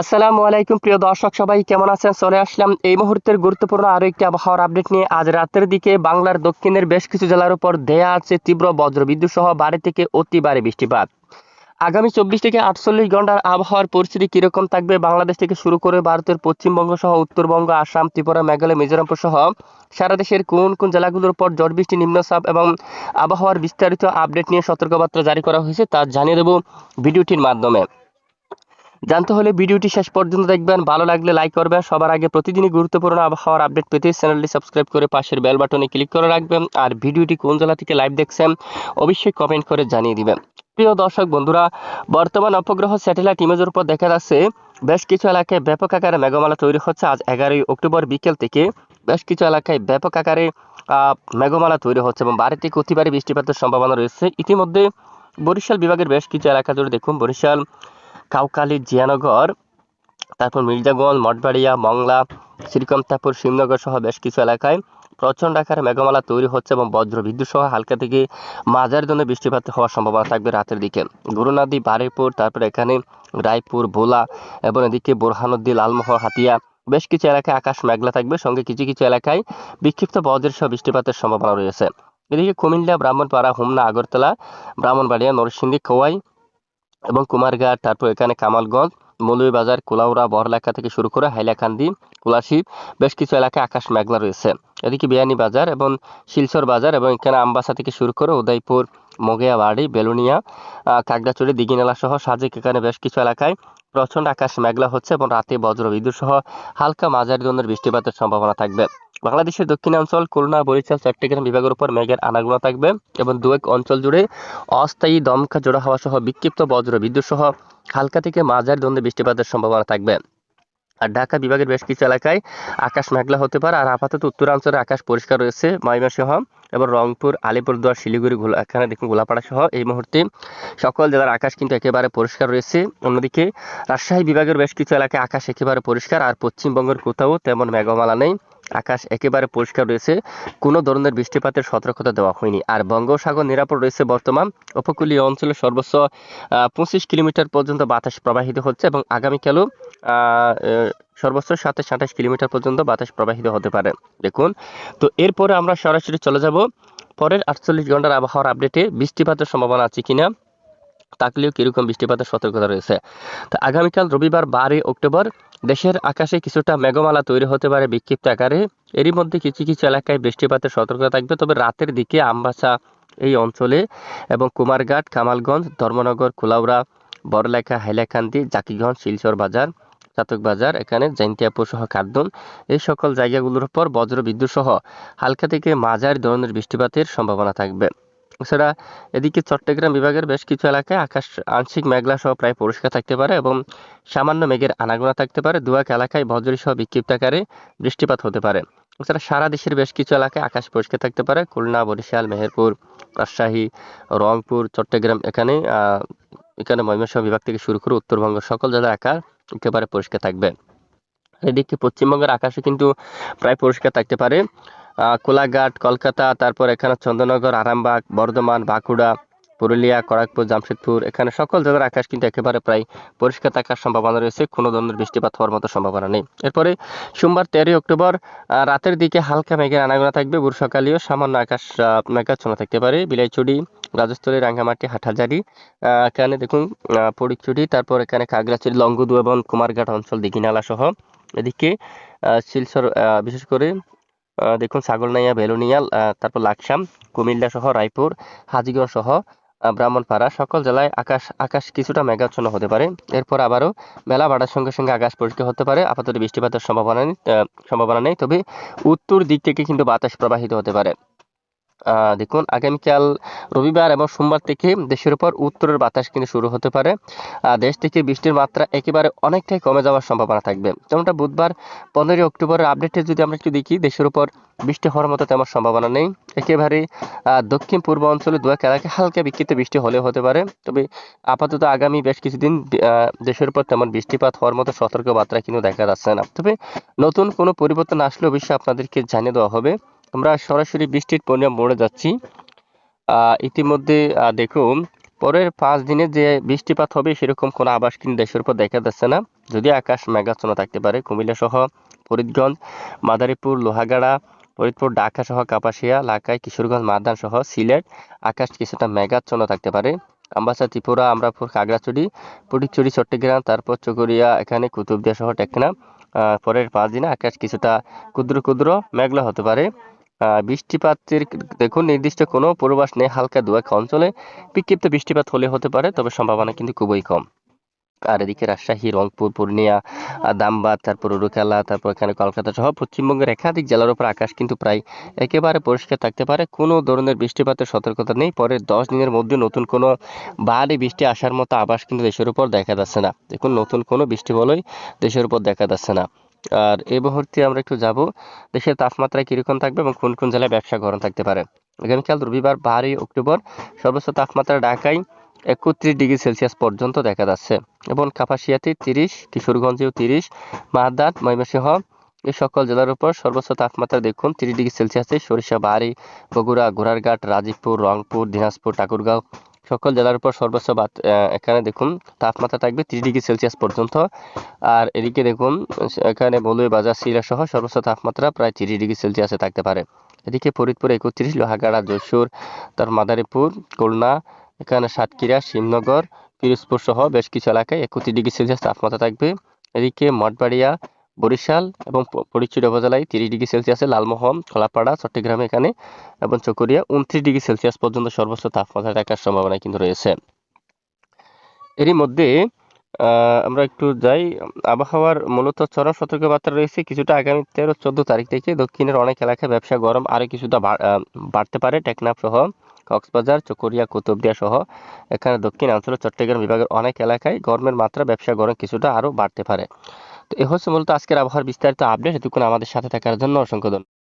আসসালামু আলাইকুম, প্রিয় দর্শক সবাই কেমন আছেন? চলে আসলাম এই মুহূর্তের গুরুত্বপূর্ণ আরও একটি আবহাওয়ার আপডেট নিয়ে। আজ রাতের দিকে বাংলার দক্ষিণের বেশ কিছু জেলার উপর দেয়া আছে তীব্র বজ্রবিদ্যুৎ সহ বাড়ি থেকে অতি ভারী বৃষ্টিপাত। আগামী চব্বিশ থেকে আটচল্লিশ ঘণ্টার আবহাওয়ার পরিস্থিতি কীরকম থাকবে? বাংলাদেশ থেকে শুরু করে ভারতের পশ্চিমবঙ্গ সহ উত্তরবঙ্গ, আসাম, ত্রিপুরা, মেঘালয় মিজোরামপুর সহ সারা দেশের কোন কোন জেলাগুলোর উপর ঝড় বৃষ্টি নিম্নচাপ এবং আবহাওয়ার বিস্তারিত আপডেট নিয়ে সতর্কবার্তা জারি করা হয়েছে তা জানিয়ে দেব ভিডিওটির মাধ্যমে। জানতে হলে ভিডিওটি শেষ পর্যন্ত দেখবেন। ভালো লাগলে লাইক করবেন। সবার আগে প্রতিদিনই গুরুত্বপূর্ণ আবহাওয়ার আপডেট পেতে চ্যানেলটি সাবস্ক্রাইব করে পাশের বেল বাটনে ক্লিক করে রাখবেন। আর ভিডিওটি কোন জেলা থেকে লাইভ দেখছেন, অবশ্যই কমেন্ট করে জানিয়ে দিবেন। প্রিয় দর্শক বন্ধুরা, বর্তমান অপগ্রহ স্যাটেলাইট ইমেজের উপর দেখা যাচ্ছে, বেশ কিছু এলাকায় ব্যাপক আকারে মেঘমালা তৈরি হচ্ছে। আজ এগারোই অক্টোবর বিকেল থেকে বেশ কিছু এলাকায় ব্যাপক আকারে মেঘমালা তৈরি হচ্ছে এবং বাড়িতে অতিবারে বৃষ্টিপাতের সম্ভাবনা রয়েছে। ইতিমধ্যে বরিশাল বিভাগের বেশ কিছু এলাকা জুড়ে দেখুন, বরিশাল কাউকালী, জিয়ানগর, তারপর মির্জাগঞ্জ, মঠবাড়িয়া, মংলা শ্রীকমতাপুর শিবনগর সহ বেশ কিছু এলাকায় প্রচণ্ড আকারে মেঘমালা তৈরি হচ্ছে এবং বজ্র বিদ্যুৎ সহ হালকা থেকে মাঝারি ধরনের বৃষ্টিপাত হওয়ার সম্ভাবনা থাকবে রাতের দিকে। গুরুনাদি বারুইপুর, তারপর এখানে রায়পুর, ভোলা, এবং এদিকে বোরহানুদ্দি লালমোহর হাতিয়া, বেশ কিছু এলাকায় আকাশ মেঘলা থাকবে। সঙ্গে কিছু কিছু এলাকায় বিক্ষিপ্ত বজ্রের সহ বৃষ্টিপাতের সম্ভাবনা রয়েছে। এদিকে কুমিল্লা, ব্রাহ্মণপাড়া, হোমনা, আগরতলা, ব্রাহ্মণবাড়িয়া, নরসিংদী, খোয়াই এবং কুমারঘাট তারপর এখানে কামালগঞ্জ মৌলভীবাজার কুলাউড়া বড়লেখা থেকে শুরু করে হাইলাকান্দি কুলাশিব বেশ কিছু এলাকায় আকাশ মেঘলা রয়েছে। এদিকে বিয়ানী বাজার এবং শিলচর বাজার এবং এখানে আমবাসা থেকে শুরু করে উদয়পুর মগিয়াবাড়ি বেলুনিয়া আহ, কাকড়াচড়ি দিঘিনালা সহ সাজেক এখানে বেশ কিছু এলাকায় প্রচণ্ড আকাশ মেঘলা হচ্ছে এবং রাতে বজ্র বিদ্যুৎ সহ হালকা মাঝারি ধরনের বৃষ্টিপাতের সম্ভাবনা থাকবে। বাংলাদেশের দক্ষিণাঞ্চল, খুলনা, বরিশাল, চট্টগ্রাম বিভাগের উপর মেঘের আনাগোনা থাকবে এবং দু এক অঞ্চল জুড়ে অস্থায়ী দমকা জোড়া হাওয়া সহ বিক্ষিপ্ত বজ্র বিদ্যুৎ সহ হালকা থেকে মাঝারি ধরনের বৃষ্টিপাতের সম্ভাবনা থাকবে। আর ঢাকা বিভাগের বেশ কিছু এলাকায় আকাশ মেঘলা হতে পারে। আর আপাতত উত্তরাঞ্চলে আকাশ পরিষ্কার রয়েছে ময়মনসিংহ এবং রংপুর আলিপুরদুয়ার শিলিগুড়ি, গোলা এখানে দেখুন গোলাপাড়া সহ এই মুহূর্তে সকল জেলার আকাশ কিন্তু একেবারে পরিষ্কার রয়েছে। অন্যদিকে রাজশাহী বিভাগের বেশ কিছু এলাকায় আকাশ একেবারে পরিষ্কার। আর পশ্চিমবঙ্গের কোথাও তেমন মেঘমালা নেই। আকাশ একেবারে পরিষ্কার রয়েছে। কোনো ধরনের বৃষ্টিপাতের সতর্কতা দেওয়া হয়নি। আর বঙ্গোসাগর নিরাপদ রয়েছে বর্তমান। উপকূলীয় অঞ্চলে সর্বোচ্চ পঁচিশ কিলোমিটার পর্যন্ত বাতাস প্রবাহিত হচ্ছে এবং আগামীকালও সর্বোচ্চ সাতাশ, আঠাশ কিলোমিটার পর্যন্ত বাতাস প্রবাহিত হতে পারে। দেখুন, তো এরপরে আমরা সরাসরি চলে যাব। পরের আটচল্লিশ ঘণ্টার আবহাওয়ার আপডেটে বৃষ্টিপাতের সম্ভাবনা আছে কিনা থাকলেও কীরকম বৃষ্টিপাতের সতর্কতা রয়েছে। তো আগামীকাল রবিবার বারোই অক্টোবর দেশের আকাশে কিছুটা মেঘমালা তৈরি হতে পারে বিক্ষিপ্ত আকারে। এরই মধ্যে কিছু কিছু এলাকায় বৃষ্টিপাতের সতর্কতা থাকবে। তবে রাতের দিকে আমবাসা এই অঞ্চলে এবং কুমারঘাট, কামালগঞ্জ, ধর্মনগর, কুলাউড়া, বড়লেখা, হাইলাকান্দি, জাকিগঞ্জ, শিলচর বাজার, চাতক বাজার, এখানে জৈন্তিয়াপুর সহ কার্দন এই সকল জায়গাগুলোর উপর বজ্র বিদ্যুৎ সহ হালকা থেকে মাঝারি ধরনের বৃষ্টিপাতের সম্ভাবনা থাকবে। এছাড়া এদিকে চট্টগ্রাম বিভাগের বেশ কিছু এলাকায় আকাশ আংশিক মেঘলা সহ প্রায় পরিষ্কার থাকতে পারে এবং সামান্য মেঘের আনাগোনা থাকতে পারে। দু এক এলাকায় বজ্র সহ বিক্ষিপ্ত আকারে বৃষ্টিপাত হতে পারে। এছাড়া সারা দেশের বেশ কিছু এলাকায় আকাশ পরিষ্কার থাকতে পারে। খুলনা, বরিশাল, মেহেরপুর, রাজশাহী, রংপুর, চট্টগ্রাম এখানে এখানে ময়মনসিংহ বিভাগ থেকে শুরু করে উত্তরবঙ্গ সকল জেলার আকাশ একেবারে পরিষ্কার থাকবে। এদিকে পশ্চিমবঙ্গের আকাশে কিন্তু প্রায় পরিষ্কার থাকতে পারে। কোলাঘাট কলকাতা তারপর এখানে চন্দ্রনগর আরামবাগ বর্ধমান বাঁকুড়া পুরুলিয়া খড়গপুর জামশেদপুর এখানে সকল জেলার আকাশ কিন্তু একেবারে প্রায় পরিষ্কার থাকার সম্ভাবনা রয়েছে। কোনো ধরনের বৃষ্টিপাত হওয়ার মতো সম্ভাবনা নেই। এরপরে সোমবার তেরোই অক্টোবর রাতের দিকে হালকা মেঘের আনাগোনা থাকবে। ভোর সকালেও সামান্য আকাশ মেঘাচ্ছন্ন থাকতে পারে। বিলাইচুড়ি রাজস্থলী রাঙ্গামাটি হাটহাজারি আহ, এখানে দেখুন ফটিকছড়ি তারপর এখানে খাগড়াছড়ি লঙ্গুদু এবং কুমারঘাট অঞ্চল দিঘিনালা সহ এদিকে শিলচর বিশেষ করে দেখুন ছাগলনাইয়া বেলুনিয়াল আহ, তারপর লাকসাম কুমিল্লা সহ রায়পুর হাজিগঞ্জ সহ ব্রাহ্মণপাড়া সকল জেলায় আকাশ আকাশ কিছুটা মেঘাচ্ছন্ন হতে পারে। এরপর আবারও মেলা বাড়ার সঙ্গে সঙ্গে আকাশ পরিষ্কার হতে পারে। আপাতত বৃষ্টিপাতের সম্ভাবনা নেই সম্ভাবনা নেই। তবে উত্তর দিক থেকে কিন্তু বাতাস প্রবাহিত হতে পারে। দেখুন, আগামীকাল রবিবার এবং সোমবার থেকে দেশের উপর উত্তরের বাতাস কিন্তু শুরু হতে পারে। দেশ থেকে বৃষ্টির মাত্রা একেবারে অনেকটাই কমে যাওয়ার সম্ভাবনা থাকবে। যেমনটা বুধবার পনেরোই অক্টোবরের আপডেটে যদি আমরা একটু দেখি, দেশের উপর বৃষ্টি হওয়ার মতো তেমন সম্ভাবনা নেই। একেবারে দক্ষিণ পূর্ব অঞ্চলে দু এক এলাকায় হালকা বিক্ষিপ্ত বৃষ্টি হলেও হতে পারে। তবে আপাতত আগামী বেশ কিছুদিন দেশের উপর তেমন বৃষ্টিপাত হওয়ার মতো সতর্ক বার্তা কিন্তু দেখা যাচ্ছে না। তবে নতুন কোনো পরিবর্তন আসলে অবশ্যই আপনাদেরকে জানিয়ে দেওয়া হবে। আমরা সরাসরি বৃষ্টির পরিমাণ মোড়ে যাচ্ছি। ইতিমধ্যে দেখুন, পরের পাঁচ দিনে যে বৃষ্টিপাত হবে সেরকম কোনো আবাস কিন্তু দেশের উপর দেখা যাচ্ছে না। যদি আকাশ মেঘাচ্ছন্ন থাকতে পারে, কুমিল্লা সহ ফরিদগঞ্জ, মাদারীপুর, লোহাগাড়া, ফরিদপুর, ঢাকা সহ কাপাসিয়া লাকাই কিশোরগঞ্জ মাদান সহ সিলেট আকাশ কিছুটা মেঘাচ্ছন্ন থাকতে পারে। আমবাসা, ত্রিপুরা, আমরাপুর, খাগড়াছড়ি ফটিকছড়ি চট্টগ্রাম, তারপর চকরিয়া, এখানে কুতুবদিয়া সহ টেকনা পরের পাঁচ দিনে আকাশ কিছুটা ক্ষুদ্র ক্ষুদ্র মেঘলা হতে পারে। বৃষ্টিপাতের দেখুন, নির্দিষ্ট কোনো পূর্বাভাস নেই, হালকা দু এক অঞ্চলে বিক্ষিপ্ত বৃষ্টিপাত হলে হতে পারে, তবে সম্ভাবনা কিন্তু খুবই কম। আর এদিকে রাজশাহী, রংপুর, পূর্ণিয়া দামবাদ, তারপর উরুখেলা তারপর এখানে কলকাতা সহ পশ্চিমবঙ্গের একাধিক জেলার উপর আকাশ কিন্তু প্রায় একেবারে পরিষ্কার থাকতে পারে। কোনো ধরনের বৃষ্টিপাতের সতর্কতা নেই। পরের দশ দিনের মধ্যে নতুন কোনো ভারী বৃষ্টি আসার মতো আভাস কিন্তু দেশের উপর দেখা যাচ্ছে না। দেখুন, নতুন কোনো বৃষ্টি বলই দেশের উপর দেখা যাচ্ছে না। আর এই মুহূর্তে আমরা একটু যাব, দেশের তাপমাত্রা কীরকম থাকবে এবং কোন কোন জেলায় ব্যবসা গরম থাকতে পারে। আগামীকাল রবিবার বারোই অক্টোবর সর্বোচ্চ তাপমাত্রা ঢাকায় একত্রিশ ডিগ্রি সেলসিয়াস পর্যন্ত দেখা যাচ্ছে এবং কাপাসিয়াতে তিরিশ, কিশোরগঞ্জেও তিরিশ মাহাদাত ময়মনসিংহ এই সকল জেলার উপর সর্বোচ্চ তাপমাত্রা দেখুন তিরিশ ডিগ্রি সেলসিয়াসে সরিষা বাড়ি, বগুড়া ঘোড়ারঘাট রাজীবপুর, রংপুর, দিনাজপুর, ঠাকুরগাঁও সকল জেলার উপর সর্বোচ্চ এখানে দেখুন, তাপমাত্রা থাকবে তিরিশ ডিগ্রি সেলসিয়াস পর্যন্ত। আর এদিকে দেখুন, এখানে বলুই বাজার সিরা সহ সর্বোচ্চ তাপমাত্রা প্রায় তিরিশ ডিগ্রি সেলসিয়াসে থাকতে পারে। এদিকে ফরিদপুর একত্রিশ, লোহাগাড়া, যশোর, তার মাদারীপুর, খুলনা, এখানে সাতক্ষীরা, শিবনগর, পিরোজপুর সহ বেশ কিছু এলাকায় একত্রিশ ডিগ্রি সেলসিয়াস তাপমাত্রা থাকবে। এদিকে মঠবাড়িয়া বরিশাল এবং প- ফটিকছড়ি উপজেলায় তিরিশ ডিগ্রি সেলসিয়াসে লালমোহন, খোলাপাড়া, চট্টগ্রামে এখানে এবং চকরিয়া উনত্রিশ ডিগ্রি সেলসিয়াস পর্যন্ত সর্বোচ্চ তাপমাত্রা থাকার সম্ভাবনা কিন্তু রয়েছে। এরই মধ্যে আমরা একটু যাই, আবহাওয়ার মূলত চরম সতর্কবার্তা রয়েছে। কিছুটা আগামী তেরো, চোদ্দ তারিখ থেকে দক্ষিণের অনেক এলাকায় ব্যবসা গরম আরও কিছুটা বাড়তে পারে। টেকনাফ সহ কক্সবাজার, চকরিয়া, কুতুবদিয়া সহ এখানে দক্ষিণ অঞ্চল চট্টগ্রাম বিভাগের অনেক এলাকায় গরমের মাত্রা ব্যবসা গরম কিছুটা আরও বাড়তে পারে। এ হচ্ছে মূলত আজকের আবহাওয়ার বিস্তারিত আপডেট এতক্ষণ আমাদের সাথে থাকার জন্য অসংখ্য ধন্যবাদ।